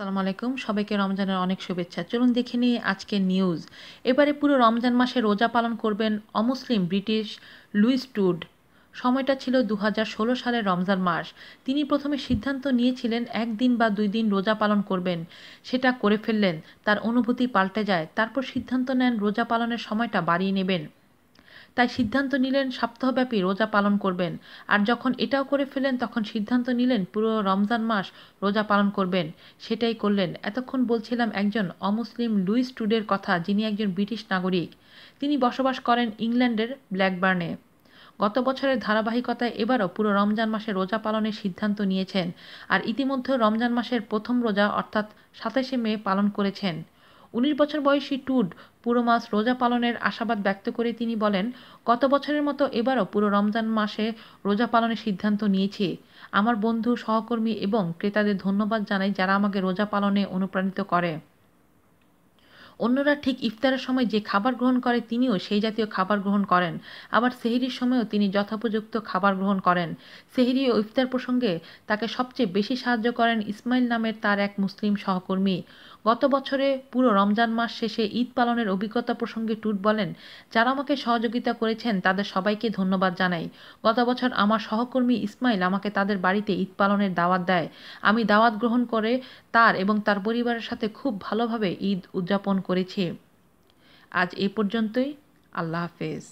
আসসালামু আলাইকুম। সবাইকে রমজানের অনেক শুভেচ্ছা। চলুন দেখে নিই আজকে নিউজ এবারে পুরো রমজান মাসে রোজা পালন করবেন অমুসলিম ব্রিটিশ লুইস টুড সময়টা ছিল দু হাজার ষোলো সালের রমজান মাস। তিনি প্রথমে সিদ্ধান্ত নিয়েছিলেন, একদিন বা দুই দিন রোজা পালন করবেন। সেটা করে ফেললেন, তার অনুভূতি পাল্টে যায়। তারপর সিদ্ধান্ত নেন, রোজা পালনের সময়টা বাড়িয়ে নেবেন। তাই সিদ্ধান্ত নিলেন সপ্তাহব্যাপী রোজা পালন করবেন। আর যখন এটাও করে ফেলেন, তখন সিদ্ধান্ত নিলেন পুরো রমজান মাস রোজা পালন করবেন। সেটাই করলেন। এতক্ষণ বলছিলাম একজন অমুসলিম লুইস টুডের কথা, যিনি একজন ব্রিটিশ নাগরিক। তিনি বসবাস করেন ইংল্যান্ডের ব্ল্যাকবার্নে। গত বছরের ধারাবাহিকতায় এবারও পুরো রমজান মাসে রোজা পালনের সিদ্ধান্ত নিয়েছেন। আর ইতিমধ্যে রমজান মাসের প্রথম রোজা, অর্থাৎ সাতাশে মে, পালন করেছেন। উনিশ বছর বয়সী টুড পুরো মাস রোজা পালনের আশাবাদ ব্যক্ত করে তিনি বলেন, গত বছরের মতো এবারও পুরো রমজান মাসে রোজা পালনের সিদ্ধান্ত নিয়েছি। আমার বন্ধু, সহকর্মী এবং ক্রেতাদের ধন্যবাদ জানাই যারা আমাকে রোজা পালনে অনুপ্রাণিত করে। অন্যরা ঠিক ইফতারের সময় যে খাবার গ্রহণ করে তিনিও সেই জাতীয় খাবার গ্রহণ করেন। আবার সেহরির সময়ও তিনি যথোপযুক্ত খাবার গ্রহণ করেন। সেহরি ও ইফতার প্রসঙ্গে তাকে সবচেয়ে বেশি সাহায্য করেন ইসমাইল নামের তার এক মুসলিম সহকর্মী। গত বছরে পুরো রমজান মাস শেষে ঈদ পালনের অভিজ্ঞতা প্রসঙ্গে টুট বলেন, যারা আমাকে সহযোগিতা করেছেন, তাদের সবাইকে ধন্যবাদ জানাই। গত বছর আমার সহকর্মী ইসমাইল আমাকে তাদের বাড়িতে ঈদ পালনের দাওয়াত দেয়। আমি দাওয়াত গ্রহণ করে তার এবং তার পরিবারের সাথে খুব ভালোভাবে ঈদ উদযাপন করেছি। আজ এ পর্যন্তই। আল্লাহ হাফেজ।